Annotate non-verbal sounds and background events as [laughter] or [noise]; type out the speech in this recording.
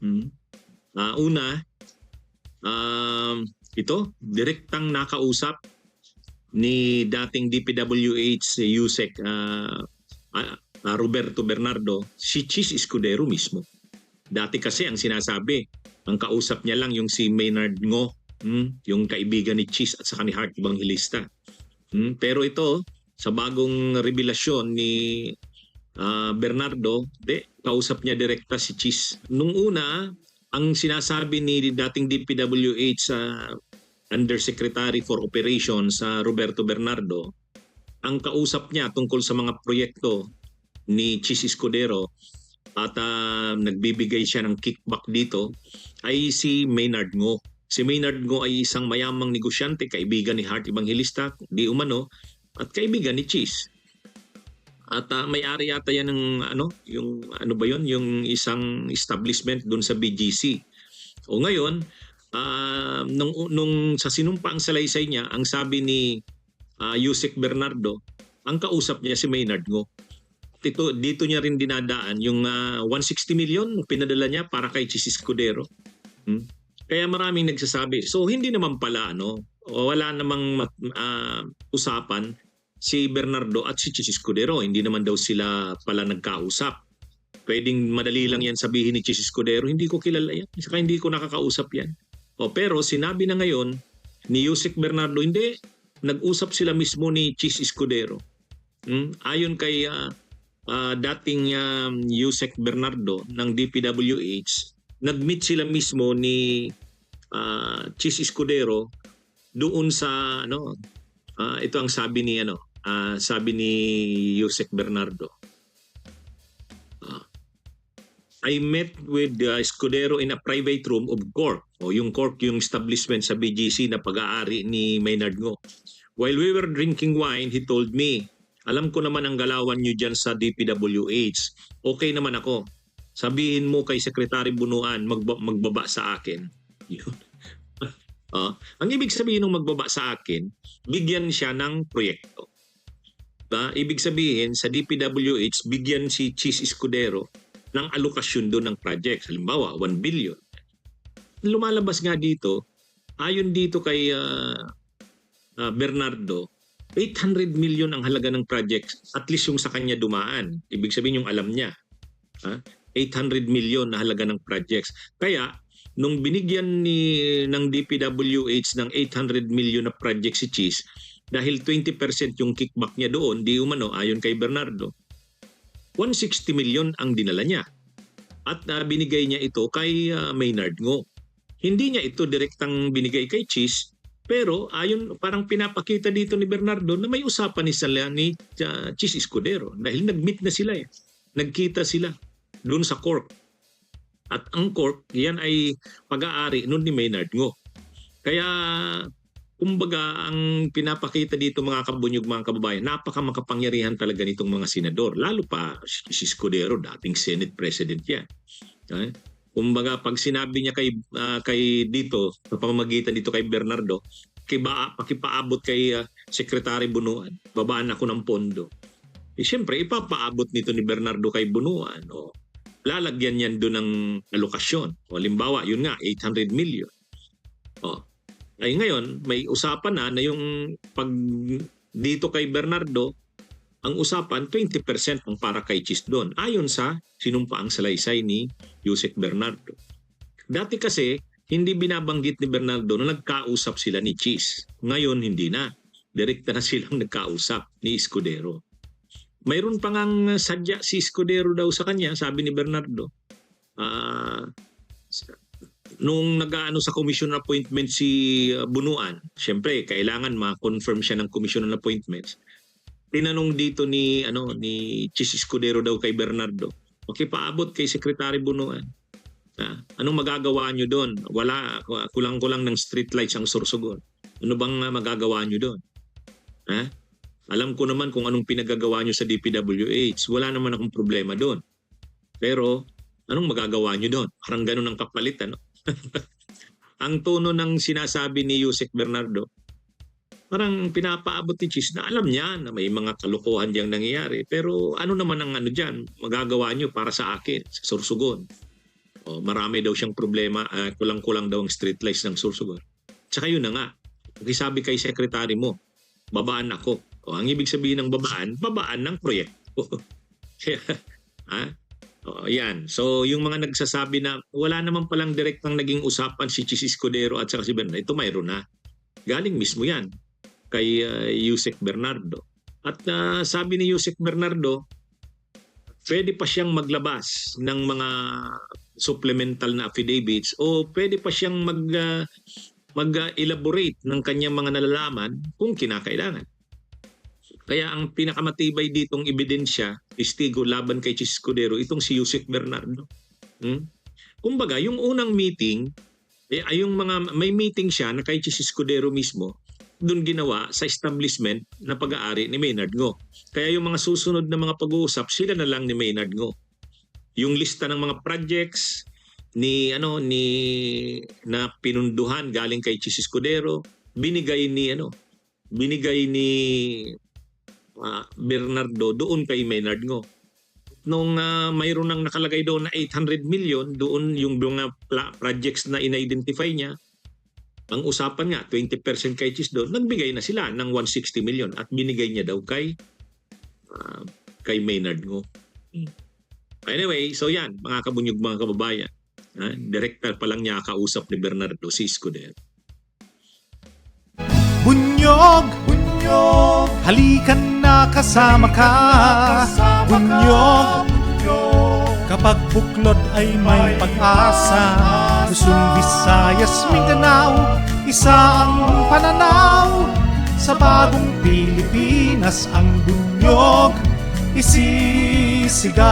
Hmm. Ah, una, um, ito, direktang nakausap ni dating DPWH Yusek uh, uh, Roberto Bernardo si Chis Escudero mismo. Dati kasi ang sinasabi, ang kausap niya lang yung si Maynard Ngo, hmm, yung kaibigan ni Chis at saka ni Hart Evangelista. Hmm, pero ito, sa bagong revelasyon ni uh, Bernardo, de, kausap niya direkta si Chis. Nung una, ang sinasabi ni dating DPWH sa uh, Undersecretary for Operations sa uh, Roberto Bernardo, ang kausap niya tungkol sa mga proyekto ni Chis Escudero at uh, nagbibigay siya ng kickback dito ay si Maynard Ngo. Si Maynard Ngo ay isang mayamang negosyante, kaibigan ni Hart Evangelista, di umano, at kaibigan ni Chis. At uh, may-ari yata yan ng ano, yung ano ba yon, yung isang establishment doon sa BGC. O ngayon, uh, nung, nung sa sinumpaang salaysay niya, ang sabi ni uh, Yusek Bernardo, ang kausap niya si Maynard Ngo. Dito, dito niya rin dinadaan yung uh, 160 million pinadala niya para kay Chis Escudero. Hmm? Kaya maraming nagsasabi. So hindi naman pala ano, wala namang uh, usapan si Bernardo at si Chis Escudero. Hindi naman daw sila pala nagkausap. Pwedeng madali lang yan sabihin ni Chis Escudero, hindi ko kilala yan. Saka hindi ko nakakausap yan. O, pero sinabi na ngayon ni Yusek Bernardo, hindi, nag-usap sila mismo ni Chis Escudero. Hmm? Ayon kay uh, uh, dating um, Yusek Bernardo ng DPWH, nag-meet sila mismo ni uh, Chis Escudero doon sa ano uh, ito ang sabi ni ano uh, sabi ni Yusek Bernardo. Uh, I met with uh, Escudero in a private room of Cork. O yung Cork, yung establishment sa BGC na pag-aari ni Maynard Ngo. While we were drinking wine, he told me, alam ko naman ang galawan nyo dyan sa DPWH. Okay naman ako. Sabihin mo kay Secretary Bunuan, magba- magbaba sa akin. [laughs] Yun. uh, ang ibig sabihin ng magbaba sa akin, bigyan siya ng proyekto. Ba? Ibig sabihin, sa DPWH, bigyan si Chis Escudero ng alokasyon doon ng project. Halimbawa, 1 billion. Lumalabas nga dito, ayon dito kay uh, uh, Bernardo, 800 million ang halaga ng project, at least yung sa kanya dumaan. Ibig sabihin yung alam niya. Ha? 800 million na halaga ng projects. Kaya, nung binigyan ni ng DPWH ng 800 million na project si Cheese, dahil 20% yung kickback niya doon, di umano, ayon kay Bernardo, 160 million ang dinala niya. At uh, binigay niya ito kay uh, Maynard Ngo. Hindi niya ito direktang binigay kay Cheese, pero ayon parang pinapakita dito ni Bernardo na may usapan ni Sala ni uh, Cheese Escudero dahil nag-meet na sila eh. Nagkita sila doon sa Cork. At ang Cork, yan ay pag-aari noon ni Maynard Ngo. Kaya Kumbaga, ang pinapakita dito mga kabunyog, mga kababayan, napaka makapangyarihan talaga nitong mga senador. Lalo pa si Scudero, dating Senate President yan. Okay? Kumbaga, pag sinabi niya kay, uh, kay dito, sa pamamagitan dito kay Bernardo, kiba, pakipaabot kay uh, Secretary Bunuan, babaan ako ng pondo. Eh, Siyempre, ipapaabot nito ni Bernardo kay Bunuan. O, lalagyan niyan doon ng alokasyon. O, limbawa, yun nga, 800 million. O, ay ngayon, may usapan na na yung pag dito kay Bernardo, ang usapan 20% ang para kay Chis doon. Ayon sa sinumpaang salaysay ni Yusek Bernardo. Dati kasi, hindi binabanggit ni Bernardo na nagkausap sila ni Chis. Ngayon, hindi na. Direkta na silang nagkausap ni Escudero. Mayroon pa ngang sadya si Escudero daw sa kanya, sabi ni Bernardo. Uh, nung nag-aano sa commission appointment si uh, Bunuan, syempre kailangan ma-confirm siya ng commission appointments. Tinanong dito ni ano ni Chis Escudero daw kay Bernardo. Okay, paabot kay Secretary Bunuan. Ha? Anong magagawa niyo doon? Wala, kulang-kulang ng street lights ang Sorsogon. Ano bang uh, magagawa niyo doon? Ha? Alam ko naman kung anong pinagagawa niyo sa DPWH. Wala naman akong problema doon. Pero anong magagawa niyo doon? Parang ganun ang kapalit, ano? [laughs] ang tono ng sinasabi ni Yusek Bernardo, parang pinapaabot ni Chis na alam niya na may mga kalokohan diyang nangyayari. Pero ano naman ang ano dyan, magagawa niyo para sa akin, sa Sursugon. O, marami daw siyang problema, ah, kulang-kulang daw ang street lights ng Sursugon. Tsaka yun na nga, sabi kay sekretary mo, babaan ako. O, ang ibig sabihin ng babaan, babaan ng proyekto. [laughs] Kaya, ha? O, yan. So, yung mga nagsasabi na wala naman palang direktang naging usapan si Chis Escudero at saka si Bernardo, ito mayroon na. Galing mismo yan kay uh, Bernardo. At ah, sabi ni Yusek Bernardo, pwede pa siyang maglabas ng mga supplemental na affidavits o pwede pa siyang mag ah, mag-elaborate ng kanyang mga nalalaman kung kinakailangan. Kaya ang pinakamatibay ditong ebidensya, testigo laban kay Chis Escudero, itong si Yusek Bernardo. Hmm? Kumbaga, yung unang meeting, eh, ay yung mga, may meeting siya na kay Chis Escudero mismo, doon ginawa sa establishment na pag-aari ni Maynard Ngo. Kaya yung mga susunod na mga pag-uusap, sila na lang ni Maynard Ngo. Yung lista ng mga projects ni ano ni na pinunduhan galing kay Chis Escudero, binigay ni ano, binigay ni ah, Bernardo doon kay Maynard Ngo. Nung ah, mayroon nang nakalagay doon na 800 million, doon yung mga pla- projects na in-identify niya, ang usapan nga, 20% kay Chis doon, nagbigay na sila ng 160 million at binigay niya daw kay ah, kay Maynard Ngo. Anyway, so yan, mga kabunyog, mga kababayan. Ha? Director pa lang niya kausap ni Bernardo si Escudero. Bunyog, bunyog, halikan na kasama ka. Bunyog, kapag buklod ay may pag-asa. Luzon, Visayas, Mindanao, isa ang pananaw. Sa bagong Pilipinas ang bunyog isisigaw.